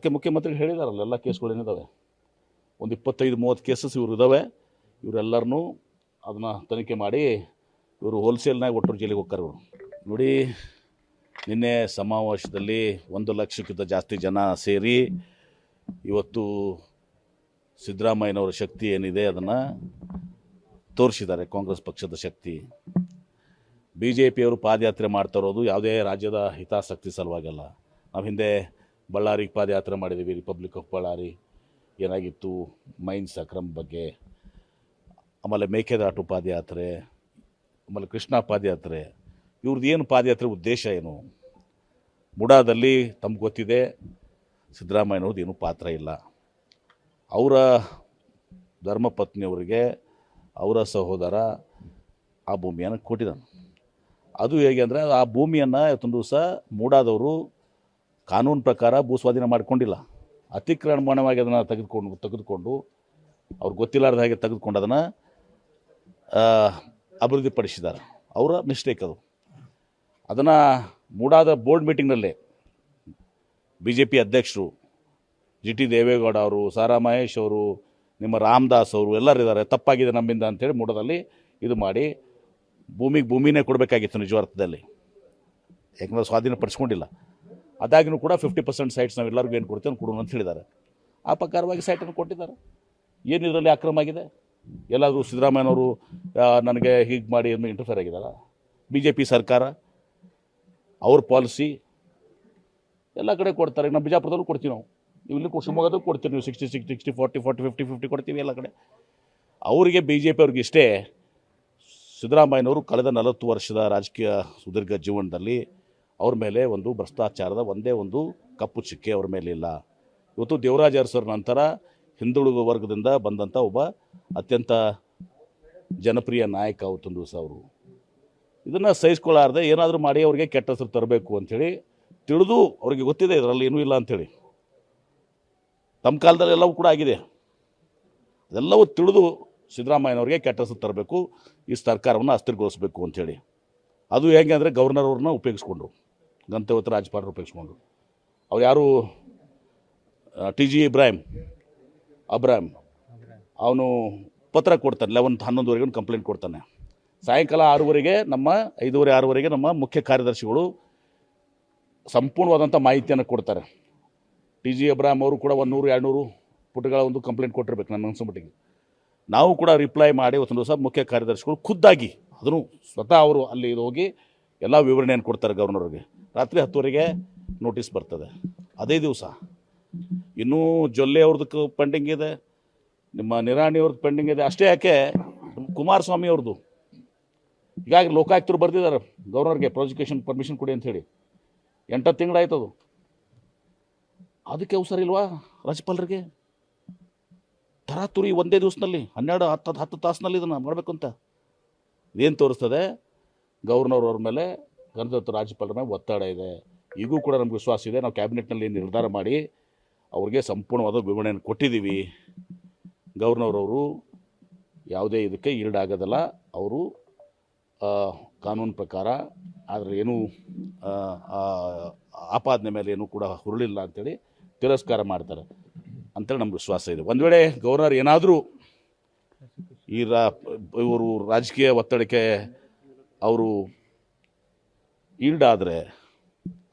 ಅದಕ್ಕೆ ಮುಖ್ಯಮಂತ್ರಿ ಹೇಳಿದಾರಲ್ಲ, ಎಲ್ಲ ಕೇಸ್ಗಳು ಏನಿದ್ದಾವೆ ಒಂದು ಇಪ್ಪತ್ತೈದು, ಮೂವತ್ತು ಕೇಸಸ್ ಇವ್ರು ಇದ್ದಾವೆ ಇವರೆಲ್ಲರನ್ನೂ ಅದನ್ನು ತನಿಖೆ ಮಾಡಿ ಇವರು ಹೋಲ್ಸೇಲ್ನಾಗ ಒಟ್ಟರು ಜೈಲಿಗೆ ಹೋಗ್ತಾರೆ ಇವರು. ನೋಡಿ, ನಿನ್ನೆ ಸಮಾವೇಶದಲ್ಲಿ ಒಂದು ಲಕ್ಷಕ್ಕಿಂತ ಜಾಸ್ತಿ ಜನ ಸೇರಿ ಇವತ್ತು ಸಿದ್ದರಾಮಯ್ಯನವರ ಶಕ್ತಿ ಏನಿದೆ ಅದನ್ನು ತೋರಿಸಿದ್ದಾರೆ, ಕಾಂಗ್ರೆಸ್ ಪಕ್ಷದ ಶಕ್ತಿ. ಬಿ ಜೆ ಪಿಯವರು ಪಾದಯಾತ್ರೆ ಮಾಡ್ತಾ ಇರೋದು ಯಾವುದೇ ರಾಜ್ಯದ ಹಿತಾಸಕ್ತಿ ಸಲುವಾಗಲ್ಲ. ನಾವು ಹಿಂದೆ ಬಳ್ಳಾರಿಗೆ ಪಾದಯಾತ್ರೆ ಮಾಡಿದ್ದೀವಿ ರಿಪಬ್ಲಿಕ್ ಆಫ್ ಬಳ್ಳಾರಿ ಏನಾಗಿತ್ತು? ಮೈನ್ಸ್ ಅಕ್ರಮ್ ಬಗ್ಗೆ. ಆಮೇಲೆ ಮೇಕೆದಾಟು ಪಾದಯಾತ್ರೆ, ಆಮೇಲೆ ಕೃಷ್ಣ ಪಾದಯಾತ್ರೆ. ಇವ್ರದ್ದು ಏನು ಪಾದಯಾತ್ರೆ ಉದ್ದೇಶ ಏನು? ಮುಡಾದಲ್ಲಿ ತಮ್ಗೆ ಗೊತ್ತಿದೆ, ಸಿದ್ದರಾಮಯ್ಯನವ್ರದ್ದು ಏನೂ ಪಾತ್ರ ಇಲ್ಲ. ಅವರ ಧರ್ಮಪತ್ನಿಯವರಿಗೆ, ಅವರ ಸಹೋದರ ಆ ಭೂಮಿಯನ್ನು ಕೊಟ್ಟಿದ್ದಾನೆ. ಅದು ಹೇಗೆ ಅಂದರೆ, ಆ ಭೂಮಿಯನ್ನು ಇವತ್ತೊಂದು ದಿವಸ ಮೂಡಾದವರು ಕಾನೂನು ಪ್ರಕಾರ ಭೂ ಸ್ವಾಧೀನ ಮಾಡಿಕೊಂಡಿಲ್ಲ. ಅತಿಕ್ರಮಣವಾಗಿ ಅದನ್ನು ತೆಗೆದುಕೊಂಡು ತೆಗೆದುಕೊಂಡು, ಅವ್ರು ಗೊತ್ತಿಲ್ಲಾರ್ದ ಹಾಗೆ ತೆಗೆದುಕೊಂಡು ಅದನ್ನು ಅಭಿವೃದ್ಧಿಪಡಿಸಿದ್ದಾರೆ. ಅವರ ಮಿಸ್ಟೇಕ್ ಅದು. ಅದನ್ನು ಮೂಡಾದ ಬೋರ್ಡ್ ಮೀಟಿಂಗ್ನಲ್ಲೇ ಬಿ ಜೆ ಪಿ ಅಧ್ಯಕ್ಷರು ಜಿ ಟಿ ದೇವೇಗೌಡ ಅವರು, ಸಾರಾ ಮಹೇಶ್ ಅವರು, ನಿಮ್ಮ ರಾಮದಾಸ್ ಅವರು ಎಲ್ಲರಿದ್ದಾರೆ. ತಪ್ಪಾಗಿದೆ ನಮ್ಮಿಂದ ಅಂತೇಳಿ ಮೂಡದಲ್ಲಿ ಇದು ಮಾಡಿ ಭೂಮಿಗೆ ಭೂಮಿನೇ ಕೊಡಬೇಕಾಗಿತ್ತು ನಿಜವಾರ್ಥದಲ್ಲಿ. ಯಾಕಂದ್ರೆ ಸ್ವಾಧೀನಪಡಿಸ್ಕೊಂಡಿಲ್ಲ. ಅದಾಗಿನೂ ಕೂಡ ಫಿಫ್ಟಿ ಪರ್ಸೆಂಟ್ ಸೈಟ್ಸ್ ನಾವು ಎಲ್ಲರಿಗೂ ಏನು ಕೊಡ್ತೇವೆ ಕೊಡೋಣ ಅಂತ ಹೇಳಿದ್ದಾರೆ. ಆ ಪ್ರಕಾರವಾಗಿ ಸೈಟನ್ನು ಕೊಟ್ಟಿದ್ದಾರೆ. ಏನು ಇದರಲ್ಲಿ ಅಕ್ರಮ ಆಗಿದೆ? ಎಲ್ಲಾದರೂ ಸಿದ್ದರಾಮಯ್ಯನವರು ನನಗೆ ಹೀಗೆ ಮಾಡಿ ಇಂಟರ್ಫೇರ್ ಆಗಿದ್ದಾರ? ಬಿ ಜೆ ಪಿ ಸರ್ಕಾರ, ಅವ್ರ ಪಾಲಿಸಿ ಎಲ್ಲ ಕಡೆ ಕೊಡ್ತಾರೆ. ನಾವು ಬಿಜಾಪುರದಲ್ಲೂ ಕೊಡ್ತೀವಿ ನಾವು. ನೀವು ಇಲ್ಲಿ ಶಿವಮೊಗ್ಗದಲ್ಲೂ ಕೊಡ್ತೀವಿ ನೀವು. Sixty six sixty forty forty fifty fifty ಕೊಡ್ತೀವಿ ಎಲ್ಲ ಕಡೆ. ಅವರಿಗೆ ಬಿ ಜೆ ಪಿ ಅವ್ರಿಗೆ ಇಷ್ಟೇ, ಸಿದ್ದರಾಮಯ್ಯನವರು ಕಳೆದ ನಲವತ್ತು ವರ್ಷದ ರಾಜಕೀಯ ಸುದೀರ್ಘ ಜೀವನದಲ್ಲಿ ಅವ್ರ ಮೇಲೆ ಒಂದು ಭ್ರಷ್ಟಾಚಾರದ ಒಂದೇ ಒಂದು ಕಪ್ಪು ಚಿಕ್ಕೆ ಅವ್ರ ಮೇಲೆ ಇಲ್ಲ. ಇವತ್ತು ದೇವರಾಜ ಅರಸರ ನಂತರ ಹಿಂದುಳಿದ ವರ್ಗದಿಂದ ಬಂದಂಥ ಒಬ್ಬ ಅತ್ಯಂತ ಜನಪ್ರಿಯ ನಾಯಕ ಅವತ್ತೊಂದು ದಿವಸ ಅವರು. ಇದನ್ನು ಸಹಿಸ್ಕೊಳ್ಳಾರ್ದೆ ಏನಾದರೂ ಮಾಡಿ ಅವರಿಗೆ ಕೆಟ್ಟ ಹೆಸರು ತರಬೇಕು ಅಂಥೇಳಿ ತಿಳಿದು ಅವ್ರಿಗೆ ಗೊತ್ತಿದೆ ಇದರಲ್ಲಿ ಏನೂ ಇಲ್ಲ ಅಂಥೇಳಿ. ತಮ್ಮ ಕಾಲದಲ್ಲಿ ಎಲ್ಲವೂ ಕೂಡ ಆಗಿದೆ. ಅದೆಲ್ಲವೂ ತಿಳಿದು ಸಿದ್ದರಾಮಯ್ಯನವ್ರಿಗೆ ಕೆಟ್ಟ ಹೆಸರು ತರಬೇಕು, ಈ ಸರ್ಕಾರವನ್ನು ಅಸ್ಥಿರಗೊಳಿಸಬೇಕು ಅಂಥೇಳಿ. ಅದು ಹೇಗೆ ಅಂದರೆ ಗವರ್ನರ್ ಅವ್ರನ್ನ ಉಪಯೋಗಿಸ್ಕೊಂಡ್ರು. ಗಂತವತ್ತು ರಾಜ್ಯಪಾಲರು ಉಪಯೋಗಿಸ್ಕೊಂಡ್ರು ಅವ್ರು ಯಾರು? T G Ibrahim. ಅಬ್ರಾಹಿಂ. ಅವನು ಪತ್ರ ಕೊಡ್ತಾನೆ ಲೆವೆನ್ ಹನ್ನೊಂದುವರೆಗೆ ಒಂದು ಕಂಪ್ಲೇಂಟ್ ಕೊಡ್ತಾನೆ. ಸಾಯಂಕಾಲ ಆರೂವರೆಗೆ ನಮ್ಮ, ಐದೂವರೆ, ಆರೂವರೆಗೆ ನಮ್ಮ ಮುಖ್ಯ ಕಾರ್ಯದರ್ಶಿಗಳು ಸಂಪೂರ್ಣವಾದಂಥ ಮಾಹಿತಿಯನ್ನು ಕೊಡ್ತಾರೆ. ಟಿ ಜಿ ಅಬ್ರಾಹಿಂ ಅವರು ಕೂಡ ಒಂದು ನೂರು, ಎರಡು ನೂರು ಪುಟಗಳ ಒಂದು ಕಂಪ್ಲೇಂಟ್ ಕೊಟ್ಟಿರ್ಬೇಕು ನನ್ನ ಅನ್ಸೋಮಟ್ಟಿಗೆ ನಾವು ಕೂಡ ರಿಪ್ಲೈ ಮಾಡಿ ಒಂದು ದಿವಸ ಮುಖ್ಯ ಕಾರ್ಯದರ್ಶಿಗಳು ಖುದ್ದಾಗಿ ಅದನ್ನು ಸ್ವತಃ ಅವರು ಅಲ್ಲಿ ಹೋಗಿ ಎಲ್ಲ ವಿವರಣೆಯನ್ನು ಕೊಡ್ತಾರೆ ಗವರ್ನರ್ಗೆ ರಾತ್ರಿ ಹತ್ತುವರೆಗೆ ನೋಟಿಸ್ ಬರ್ತದೆ. ಅದೇ ದಿವಸ. ಇನ್ನೂ ಜೊಲ್ಲೆ ಅವ್ರದ್ದು ಪೆಂಡಿಂಗ್ ಇದೆ, ನಿಮ್ಮ ನಿರಾಣಿ ಅವ್ರದ್ದು ಪೆಂಡಿಂಗ್ ಇದೆ. ಅಷ್ಟೇ ಯಾಕೆ ಕುಮಾರಸ್ವಾಮಿ ಅವ್ರದ್ದು ಹೀಗಾಗಿ ಲೋಕಾಯುಕ್ತರು ಬರ್ತಿದ್ದಾರೆ ಗವರ್ನರ್ಗೆ ಪ್ರಾಸಿಕ್ಯೂಷನ್ ಪರ್ಮಿಷನ್ ಕೊಡಿ ಅಂಥೇಳಿ ಎಂಟತ್ತು ಅದು. ಅದಕ್ಕೆ ಅವಸರ ಇಲ್ವಾ ರಾಜ್ಯಪಾಲರಿಗೆ? ತರಾತುರಿ ಒಂದೇ ದಿವಸದಲ್ಲಿ, ಹನ್ನೆರಡು, ಹತ್ತು ಹತ್ತು ತಾಸಿನಲ್ಲಿ ಇದನ್ನು ಮಾಡಬೇಕು ಅಂತ ಇದೇನು ತೋರಿಸ್ತದೆ? ಗವರ್ನರ್ ಅವ್ರ ಮೇಲೆ ಗಣತಂತ್ರ ರಾಜ್ಯಪಾಲರ ಒತ್ತಡ ಇದೆ. ಈಗೂ ಕೂಡ ನಮ್ಗೆ ವಿಶ್ವಾಸ ಇದೆ. ನಾವು ಕ್ಯಾಬಿನೆಟ್ನಲ್ಲಿ ನಿರ್ಧಾರ ಮಾಡಿ ಅವ್ರಿಗೆ ಸಂಪೂರ್ಣವಾದ ವಿವರಣೆಯನ್ನು ಕೊಟ್ಟಿದ್ದೀವಿ. ಗವರ್ನರ್ ಅವರು ಯಾವುದೇ ಇದಕ್ಕೆ ಈಡಾಗೋದಲ್ಲ. ಅವರು ಆ, ಕಾನೂನು ಪ್ರಕಾರ ಆದರೆ ಏನೂ ಆಪಾದನೆ ಮೇಲೆ ಏನೂ ಕೂಡ ಹುರುಳಿಲ್ಲ ಅಂತೇಳಿ ತಿರಸ್ಕಾರ ಮಾಡ್ತಾರೆ ಅಂತೇಳಿ ನಮ್ಗೆ ವಿಶ್ವಾಸ ಇದೆ. ಒಂದು ವೇಳೆ ಗವರ್ನರ್ ಏನಾದರೂ ಈ ರಾ ಇವರು ರಾಜಕೀಯ ಒತ್ತಡಕ್ಕೆ ಅವರು ಈಲ್ಡಾದರೆ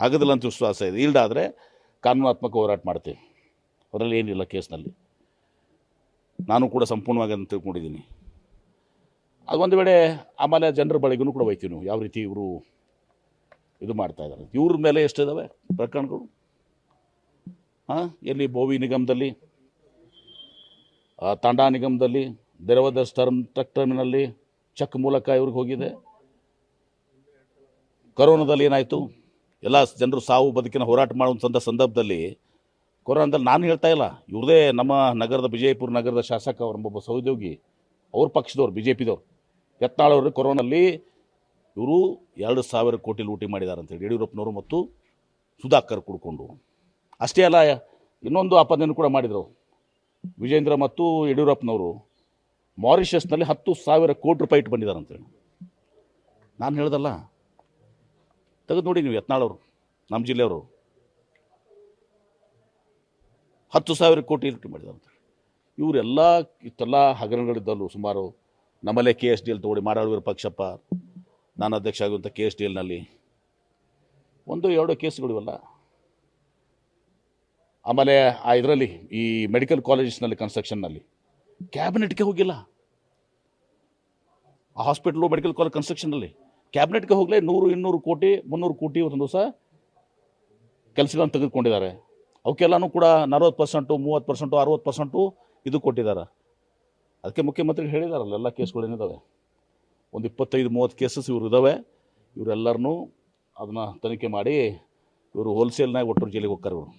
ಆಗೋದಿಲ್ಲ ಅಂತ ವಿಶ್ವಾಸ ಇದೆ. ಈಲ್ಡಾದರೆ ಕಾನೂನಾತ್ಮಕ ಹೋರಾಟ ಮಾಡ್ತೀವಿ ಅದರಲ್ಲಿ ಏನಿಲ್ಲ ಕೇಸ್ನಲ್ಲಿ. ನಾನು ಕೂಡ ಸಂಪೂರ್ಣವಾಗಿ ಅದನ್ನು ತಿಳ್ಕೊಂಡಿದ್ದೀನಿ. ಅದು ಒಂದು ವೇಳೆ ಆಮೇಲೆ ಜನರ ಬಳಿಗೂ ಕೂಡ ಹೋಯ್ತೀವಿ ನೀವು. ಯಾವ ರೀತಿ ಇವರು ಇದು ಮಾಡ್ತಾ ಇದ್ದಾರೆ. ಇವ್ರ ಮೇಲೆ ಎಷ್ಟಿದ್ದಾವೆ ಪ್ರಕರಣಗಳು? ಹಾಂ ಎಲ್ಲಿ ಬೋವಿ ನಿಗಮದಲ್ಲಿ ತಾಂಡಾ ನಿಗಮದಲ್ಲಿ ದೇರವದರ್ಸ್ ಟರ್ಮ್, ಟ್ರಕ್ ಟರ್ಮಿನಲ್ಲಿ, ಚೆಕ್ ಮೂಲಕ ಇವ್ರಿಗೆ ಹೋಗಿದೆ. ಕೊರೋನಾದಲ್ಲಿ ಏನಾಯಿತು? ಎಲ್ಲ ಜನರು ಸಾವು ಬದುಕಿನ ಹೋರಾಟ ಮಾಡುವಂಥ ಸಂದರ್ಭದಲ್ಲಿ ಕೊರೋನಾದಲ್ಲಿ ನಾನು ಹೇಳ್ತಾ ಇಲ್ಲ. ಇವ್ರದೇ ನಮ್ಮ ನಗರದ ವಿಜಯಪುರ ನಗರದ ಶಾಸಕ ಅವರೊಬ್ಬ ಸಹೋದ್ಯೋಗಿ, ಅವ್ರ ಪಕ್ಷದವ್ರು ಬಿ ಜೆ ಪಿದವ್ರು ಯತ್ನಾಳವರು ಕೊರೋನಲ್ಲಿ ಇವರು ಎರಡು ಸಾವಿರ ಕೋಟಿ ಲೂಟಿ ಮಾಡಿದ್ದಾರೆ ಅಂತೇಳಿ ಯಡಿಯೂರಪ್ಪನವರು ಮತ್ತು ಸುಧಾಕರ್ ಕುಡ್ಕೊಂಡು. ಅಷ್ಟೇ ಅಲ್ಲ, ಇನ್ನೊಂದು ಆಪಾದನೆಯನ್ನು ಕೂಡ ಮಾಡಿದರು. ವಿಜೇಂದ್ರ ಮತ್ತು ಯಡಿಯೂರಪ್ಪನವರು ಮಾರಿಷಸ್ನಲ್ಲಿ ಹತ್ತು ಸಾವಿರ ಕೋಟಿ ರೂಪಾಯಿ ಇಟ್ಟು ಬಂದಿದ್ದಾರೆ ಅಂತೇಳಿ ನಾನು ಹೇಳ್ದಲ್ಲ ತೆಗೆದು ನೋಡಿ ನೀವು ಯತ್ನಾಳವರು, ನಮ್ಮ ಜಿಲ್ಲೆಯವರು. ಹತ್ತು ಸಾವಿರ ಕೋಟಿ ಲೂಟಿ ಮಾಡಿದ್ದಾರೆ ಅಂತೇಳಿ ಇವರೆಲ್ಲ ಇತ್ತೆಲ್ಲ ಹಗರಣಗಳಿದ್ದಲ್ಲೂ ಸುಮಾರು ನಮ್ಮಲ್ಲೇ ಕೆ ಎಸ್ ಡಿ ಎಲ್ ತಗೊಳ್ಳಿ ಮಾಡಾಳುವರ ಪಕ್ಷಪ್ಪ, ನಾನು ಅಧ್ಯಕ್ಷ ಆಗುವಂಥ ಕೆ ಎಸ್ ಡಿ ಎಲ್ನಲ್ಲಿ ಒಂದು ಎರಡು ಕೇಸ್ಗಳು ಇವೆಲ್ಲ ಆಮೇಲೆ ಆ ಇದರಲ್ಲಿ, ಈ ಮೆಡಿಕಲ್ ಕಾಲೇಜಸ್ನಲ್ಲಿ ಕನ್ಸ್ಟ್ರಕ್ಷನ್ನಲ್ಲಿ ಕ್ಯಾಬಿನೆಟ್ಗೆ ಹೋಗಿಲ್ಲ. ಆ ಹಾಸ್ಪಿಟ್ಲು ಮೆಡಿಕಲ್ ಕಾಲೇಜ್ ಕನ್ಸ್ಟ್ರಕ್ಷನಲ್ಲಿ ಕ್ಯಾಬಿನೆಟ್ಗೆ ಹೋಗಲೇ ನೂರು, ಇನ್ನೂರು ಕೋಟಿ, ಮುನ್ನೂರು ಕೋಟಿ ಒಂದು ದಿವಸ ಕೆಲಸಗಳನ್ನು ತೆಗೆದುಕೊಂಡಿದ್ದಾರೆ. ಅವಕ್ಕೆಲ್ಲನೂ ಕೂಡ ನಲ್ವತ್ತು ಪರ್ಸೆಂಟು, ಮೂವತ್ತು ಪರ್ಸೆಂಟು, ಅರುವತ್ತು ಪರ್ಸೆಂಟು ಇದು ಕೊಟ್ಟಿದ್ದಾರೆ. ಅದಕ್ಕೆ ಮುಖ್ಯಮಂತ್ರಿ ಹೇಳಿದಾರಲ್ಲ, ಎಲ್ಲ ಕೇಸ್ಗಳೇನಿದ್ದಾವೆ ಒಂದು ಇಪ್ಪತ್ತೈದು, ಮೂವತ್ತು ಕೇಸಸ್ ಇವ್ರು ಇದ್ದಾವೆ ಇವರೆಲ್ಲರನ್ನೂ ಅದನ್ನು ತನಿಖೆ ಮಾಡಿ ಇವರು ಹೋಲ್ಸೇಲ್ನಾಗ ಒಟ್ಟರು ಜೈಲಿಗೆ ಹೋಗ್ತಾರೆ ಇವರು.